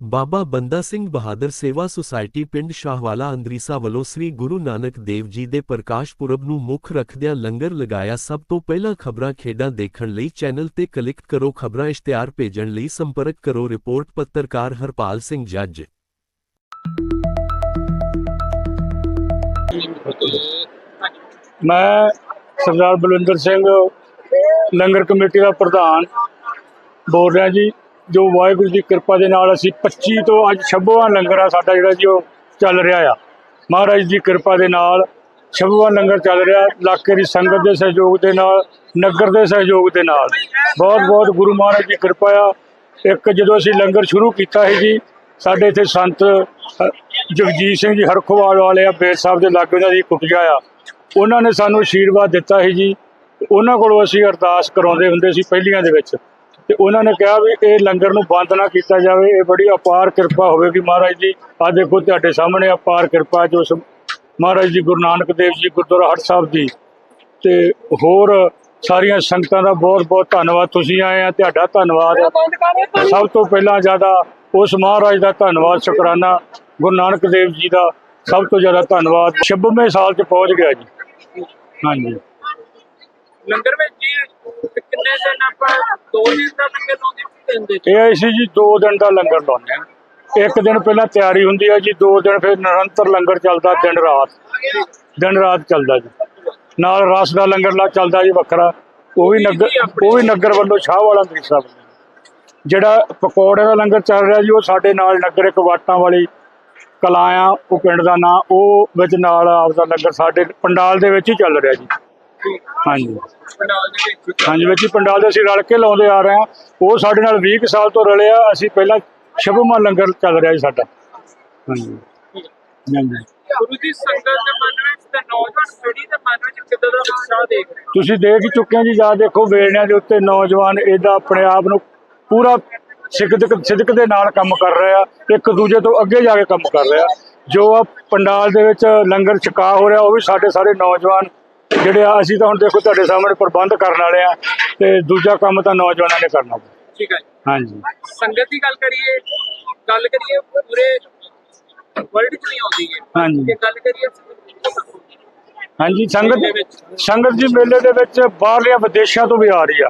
ਬਾਬਾ ਬੰਦਾ ਸਿੰਘ ਬਹਾਦਰ ਸੇਵਾ ਸੁਸਾਇਟੀ ਪਿੰਡ ਸ਼ਾਹਵਾਲਾ ਅੰਦਰੀਸਾ ਵੱਲੋਂ ਸ੍ਰੀ ਗੁਰੂ ਨਾਨਕ ਦੇਵ ਜੀ ਦੇ ਪ੍ਰਕਾਸ਼ ਪੁਰਬ ਨੂੰ ਮੁੱਖ ਰੱਖਦਿਆਂ ਲੰਗਰ ਲਗਾਇਆ ਸਭ ਤੋਂ ਪਹਿਲਾਂ ਖਬਰਾਂ ਖੇਡਾਂ ਦੇਖਣ ਲਈ ਚੈਨਲ ਤੇ ਕਲਿੱਕ ਕਰੋ, ਖਬਰਾਂ ਇਸ਼ਤਿਹਾਰ ਭੇਜਣ ਲਈ ਸੰਪਰਕ ਕਰੋ, ਰਿਪੋਰਟ ਪੱਤਰਕਾਰ ਹਰਪਾਲ ਸਿੰਘ ਜੱਜ। ਮੈਂ ਸਰਦਾਰ ਬਲਵਿੰਦਰ ਸਿੰਘ ਲੰਗਰ ਕਮੇਟੀ ਦਾ ਪ੍ਰਧਾਨ ਬੋਲ ਰਿਹਾ ਜੀ। ਜੋ ਵਾਹਿਗੁਰੂ ਦੀ ਕਿਰਪਾ ਦੇ ਨਾਲ ਅਸੀਂ 25 ਤੋਂ ਅੱਜ 26ਵਾਂ ਲੰਗਰ ਆ ਸਾਡਾ ਜਿਹੜਾ ਜੀ ਉਹ ਚੱਲ ਰਿਹਾ ਆ। ਮਹਾਰਾਜ ਦੀ ਕਿਰਪਾ ਦੇ ਨਾਲ 26ਵਾਂ ਲੰਗਰ ਚੱਲ ਰਿਹਾ, ਇਲਾਕੇ ਦੀ ਸੰਗਤ ਦੇ ਸਹਿਯੋਗ ਦੇ ਨਾਲ, ਨਗਰ ਦੇ ਸਹਿਯੋਗ ਦੇ ਨਾਲ। ਬਹੁਤ ਬਹੁਤ ਗੁਰੂ ਮਹਾਰਾਜ ਦੀ ਕਿਰਪਾ ਆ। ਇੱਕ ਜਦੋਂ ਅਸੀਂ ਲੰਗਰ ਸ਼ੁਰੂ ਕੀਤਾ ਸੀ ਜੀ, ਸਾਡੇ ਇੱਥੇ ਸੰਤ ਜਗਜੀਤ ਸਿੰਘ ਜੀ ਹਰਖੋਵਾਲ ਵਾਲੇ ਆ ਬੇਰ ਸਾਹਿਬ ਦੇ ਲਾਗੇ ਉਹਨਾਂ ਦੀ ਕੁਟਿਆ ਆ। ਉਹਨਾਂ ਨੇ ਸਾਨੂੰ ਆਸ਼ੀਰਵਾਦ ਦਿੱਤਾ ਸੀ ਜੀ। ਉਹਨਾਂ ਕੋਲੋਂ ਅਸੀਂ ਅਰਦਾਸ ਕਰਾਉਂਦੇ ਹੁੰਦੇ ਸੀ ਪਹਿਲੀਆਂ ਦੇ ਵਿੱਚ। ਤੇ ਉਹਨਾਂ ਨੇ ਕਿਹਾ ਵੀ ਇਹ ਲੰਗਰ ਨੂੰ ਬੰਦ ਨਾ ਕੀਤਾ ਜਾਵੇ। ਇਹ ਬੜੀ ਅਪਾਰ ਕਿਰਪਾ ਹੋਵੇਗੀ ਮਹਾਰਾਜ ਦੀ। ਆ ਦੇਖੋ ਤੁਹਾਡੇ ਸਾਹਮਣੇ ਅਪਾਰ ਕਿਰਪਾ ਜੋ ਸ- ਮਹਾਰਾਜ ਜੀ, ਗੁਰੂ ਨਾਨਕ ਦੇਵ ਜੀ, ਗੁਰਦੁਆਰਾ ਹਟ ਸਾਹਿਬ ਦੀ। ਤੇ ਹੋਰ ਸਾਰੀਆਂ ਸੰਗਤਾਂ ਦਾ ਬਹੁਤ ਬਹੁਤ ਧੰਨਵਾਦ। ਤੁਸੀਂ ਆਏ ਆ, ਤੁਹਾਡਾ ਧੰਨਵਾਦ। ਸਭ ਤੋਂ ਪਹਿਲਾਂ ਜ਼ਿਆਦਾ ਉਸ ਮਹਾਰਾਜ ਦਾ ਧੰਨਵਾਦ, ਸ਼ੁਕਰਾਨਾ ਗੁਰੂ ਨਾਨਕ ਦੇਵ ਜੀ ਦਾ। ਸਭ ਤੋਂ ਜ਼ਿਆਦਾ ਧੰਨਵਾਦ। 96ਵੇਂ ਸਾਲ 'ਚ ਪਹੁੰਚ ਗਿਆ ਜੀ। ਹਾਂਜੀ। ਲੰਗਰ ਵਿੱਚ ਕਿੰਨੇ ਦਿਨ ਆਪਾਂ, ਦੋ ਦਿਨ ਦਾ ਲੰਗਰ ਲਾਉਂਦੇ ਕਿ ਤਿੰਨ ਦਿਨ? ਇਹ ਅਸੀਂ ਜੀ 2 ਦਿਨ ਦਾ ਲੰਗਰ ਲਾਉਂਦੇ ਆ ਇੱਕ ਦਿਨ ਪਹਿਲਾਂ ਤਿਆਰੀ ਹੁੰਦੀ ਹੈ ਜੀ 2 ਦਿਨ ਫਿਰ ਨਿਰੰਤਰ ਲੰਗਰ ਚੱਲਦਾ ਦਿਨ ਰਾਤ। ਦਿਨ ਰਾਤ ਚੱਲਦਾ ਜੀ। ਨਾਲ ਰਸ ਦਾ ਲੰਗਰ ਲਾ ਚੱਲਦਾ ਜੀ ਵੱਖਰਾ। ਉਹ ਵੀ ਨਗਰ, ਉਹ ਵੀ ਨਗਰ ਵੱਲੋਂ ਸ਼ਾਹ ਵਾਲਾ ਅੰਗਰੇਜ਼ ਸਾਹਿਬ ਜਿਹੜਾ ਪਕੌੜੇ ਦਾ ਲੰਗਰ ਚੱਲ ਰਿਹਾ ਜੀ, ਉਹ ਸਾਡੇ ਨਾਲ ਨਗਰ ਇੱਕ ਵਾਟਾਂ ਵਾਲੀ ਕਲਾਇਆ, ਉਹ ਪਿੰਡ ਦਾ ਨਾਂ, ਉਹ ਵਿੱਚ ਨਾਲ ਆਪਦਾ ਲੰਗਰ ਸਾਡੇ ਪੰਡਾਲ ਦੇ ਵਿੱਚ ਹੀ ਚੱਲ ਰਿਹਾ ਜੀ। ਹਾਂਜੀ। ਪੰਡਾਲ ਦੇ ਵਿੱਚ ਹਾਂਜੀ ਵਿੱਚ ਪੰਡਾਲ ਦੇ ਅਸੀਂ ਰਲ ਕੇ ਲਾਉਂਦੇ ਆ ਰਹੇ ਹਾਂ। ਉਹ ਸਾਡੇ ਨਾਲ 20 ਕੁ ਸਾਲ ਤੋਂ ਰਲੇ ਆ। ਅਸੀਂ ਪਹਿਲਾਂ ਸ਼ੁਭਮਾ ਲੰਗਰ ਚੱਲ ਰਿਹਾ ਜੀ ਸਾਡਾ। ਹਾਂਜੀ। ਹਾਂਜੀ। ਗੁਰੂ ਦੀ ਸੰਗਤ ਦੇ ਮਨ ਵਿੱਚ ਤੇ ਨੌਜਵਾਨ ਪੀੜ੍ਹੀ ਦੇ ਮਨ ਵਿੱਚ ਕਿੱਦਾਂ ਦਾ ਉਤਸ਼ਾਹ ਦੇਖ ਰਹੇ ਹੋ? ਤੁਸੀਂ ਦੇਖ ਹੀ ਚੁੱਕੇ ਹੋ ਜੀ ਜਾ ਦੇਖੋ ਵੇੜਿਆਂ ਦੇ ਉੱਤੇ ਨੌਜਵਾਨ ਇਹਦਾ ਆਪਣੇ ਆਪ ਨੂੰ ਪੂਰਾ ਸਿੱਖਦਕ ਸਿੱਧਕ ਦੇ ਨਾਲ ਕੰਮ ਕਰ ਰਿਹਾ ਇੱਕ ਦੂਜੇ ਤੋਂ ਅੱਗੇ ਜਾ ਕੇ ਕੰਮ ਕਰ ਰਿਹਾ ਜੋ ਆ ਪੰਡਾਲ ਦੇ ਵਿੱਚ ਲੰਗਰ ਛਕਾ ਹੋ ਰਿਹਾ ਉਹ ਵੀ ਸਾਡੇ ਸਾਰੇ ਨੌਜਵਾਨ ਜਿਹੜੇ ਆ ਅਸੀਂ ਤਾਂ ਹੁਣ ਦੇਖੋ ਤੁਹਾਡੇ ਸਾਹਮਣੇ ਪ੍ਰਬੰਧ ਕਰਨ ਵਾਲੇ ਆ ਤੇ ਦੂਜਾ ਕੰਮ ਤਾਂ ਨੌਜਵਾਨਾਂ ਨੇ ਕਰਨਾ ਠੀਕ ਹੈ। ਹਾਂਜੀ ਸੰਗਤ ਦੀ ਗੱਲ ਕਰੀਏ ਗੱਲ ਕਰੀਏ ਪੂਰੇ ਵਰਲਡ 'ਚ ਨਹੀਂ ਆਉਂਦੀ ਹੈ ਹਾਂਜੀ ਜੇ ਗੱਲ ਕਰੀਏ ਹਾਂਜੀ। ਸੰਗਤ ਸੰਗਤ ਜੀ ਮੇਲੇ ਦੇ ਵਿੱਚ ਬਾਹਰਲੀਆਂ ਵਿਦੇਸ਼ਾਂ ਤੋਂ ਵੀ ਆ ਰਹੀ ਆ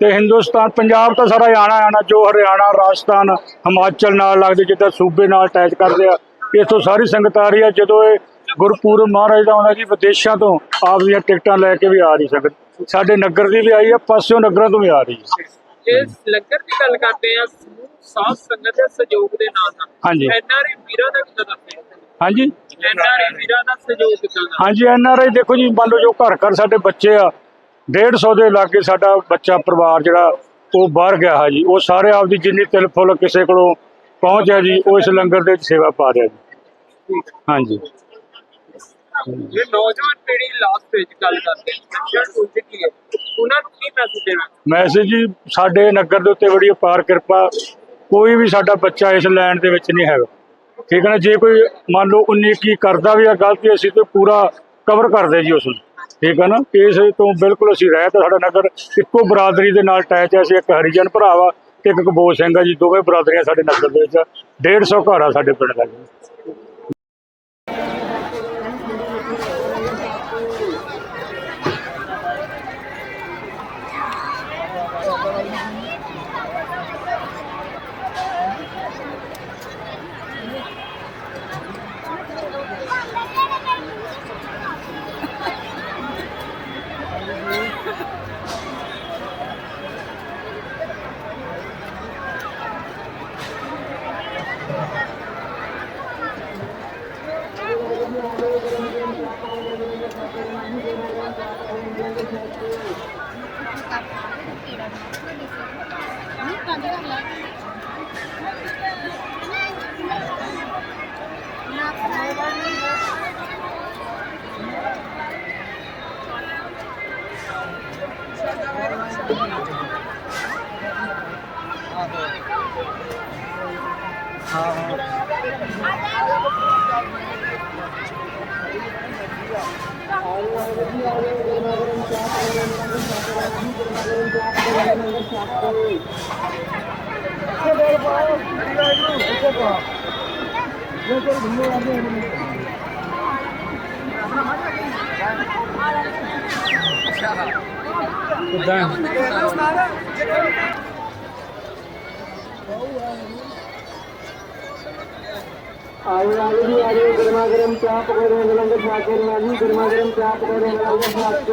ਤੇ ਹਿੰਦੁਸਤਾਨ ਪੰਜਾਬ ਤਾਂ ਸਾਰਾ ਆਣਾ ਆਣਾ ਜੋ ਹਰਿਆਣਾ ਰਾਜਸਥਾਨ ਹਿਮਾਚਲ ਨਾਲ ਲੱਗਦੇ ਜਿੱਦਾਂ ਸੂਬੇ ਨਾਲ ਅਟੈਚ ਕਰਦੇ ਆ ਇੱਥੋਂ ਸਾਰੀ ਸੰਗਤ ਆ ਰਹੀ ਆ ਜਦੋਂ ਇਹ ਗੁਰਪੁਰਬ ਮਹਾਰਾਜ ਦਾ ਆਉਂਦਾ ਜੀ ਵਿਦੇਸ਼ਾਂ ਤੋਂ ਆਪ ਦੀਆਂ ਟਿਕਟਾਂ ਲੈ ਕੇ ਵੀ ਆ ਰਹੀ ਸੰਗਤ ਸਾਡੇ ਨਗਰ ਦੀ ਵੀ ਆਈ ਆ ਪਾਸਿਓਂ ਨਗਰਾਂ ਤੋਂ ਵੀ ਆ ਰਹੀ ਹੈ ਜੇ ਲੰਗਰ ਦੀ ਗੱਲ ਕਰਦੇ ਆ ਸਾਧ ਸੰਗਤ ਦੇ ਸਹਿਯੋਗ ਦੇ ਨਾਲ ਹਾਂਜੀ। ਐਨਆਰਆਈ ਵੀਰਾਂ ਦਾ ਕਿੱਦਾਂ ਦਾ ਹਾਂਜੀ। ਐਨਆਰਆਈ ਵੀਰਾਂ ਦਾ ਸਹਿਯੋਗ ਕਿੱਦਾਂ ਹਾਂਜੀ ਦੇਖੋ ਜੀ ਮੰਨ ਲਓ ਜੋ ਘਰ ਘਰ ਸਾਡੇ ਬੱਚੇ ਆ 150 ਦੇ ਲਾਗੇ ਸਾਡਾ ਬੱਚਾ ਪਰਿਵਾਰ ਜਿਹੜਾ ਉਹ ਬਾਹਰ ਗਿਆ ਹੈ ਜੀ। ਉਹ ਸਾਰੇ ਆਪਦੀ ਜਿੰਨੀ ਤਿਲ ਫੁੱਲ ਕਿਸੇ ਕੋਲੋਂ ਪਹੁੰਚ ਹੈ ਜੀ ਉਹ ਇਸ ਲੰਗਰ ਦੇ ਵਿੱਚ ਸੇਵਾ ਪਾ ਰਿਹਾ ਜੀ। ਹਾਂਜੀ। ਜੇ ਨੌਜਵਾਨ ਪੀੜ੍ਹੀ ਲਾਸਟ ਵਿੱਚ ਗੱਲ ਕਰਦੇ ਆ ਨਸ਼ਾ ਚੁੱਕੀ ਹੈ? ਉਹਨਾਂ ਨੂੰ ਕੀ ਮੈਸੇਜ ਦੇਣਾ? ਮੈਸੇਜ ਜੀ, ਸਾਡੇ ਨਗਰ ਦੇ ਉੱਤੇ ਬੜੀ ਅਪਾਰ ਕਿਰਪਾ, ਕੋਈ ਵੀ ਸਾਡਾ ਬੱਚਾ ਇਸ ਲੈਣ ਦੇ ਵਿੱਚ ਨਹੀਂ ਹੈਗਾ। ਠੀਕ ਹੈ ਨਾ? ਜੇ ਕੋਈ ਮੰਨ ਲਓ 19 ਕੀ ਕਰਦਾ ਵੀ ਆ, ਗਲਤੀ ਅਸੀਂ ਤੇ ਪੂਰਾ ਕਵਰ ਕਰਦੇ ਜੀ ਉਸ ਨੂੰ। ਠੀਕ ਹੈ ਨਾ? ਇਸ ਤੋਂ ਬਿਲਕੁਲ ਅਸੀਂ ਰਹਿਤ ਸਾਡਾ ਨਗਰ ਇੱਕੋ ਬਰਾਦਰੀ ਦੇ ਨਾਲ ਅਟੈਚ ਹੈ। ਅਸੀਂ ਇੱਕ ਹਰੀਜਨ ਭਰਾ ਵਾ ਤੇ ਇੱਕ ਕਬੋਜ ਸਿੰਘ ਆ ਜੀ। ਦੋਵੇਂ ਬਰਾਦਰੀਆਂ ਸਾਡੇ ਨਗਰ ਦੇ ਵਿੱਚ 150 ਘਰ ਆ ਸਾਡੇ ਪਿੰਡ ਦਾ ਜੀ। 好。ਕਿਦਾਂ ਆਲੂ ਆਲੂ ਵੀ ਆ ਰਹੇ ਗਰਮਾ ਗਰਮ ਚਾਹ ਪਕੌੜੇ ਮਿਲਣਗੇ ਸਾਕੇ ਨਾਲ ਗਰਮਾ ਗਰਮ ਚਾਹ ਪਕੌੜੇ ਮਿਲਣਗੇ ਸਾਕੇ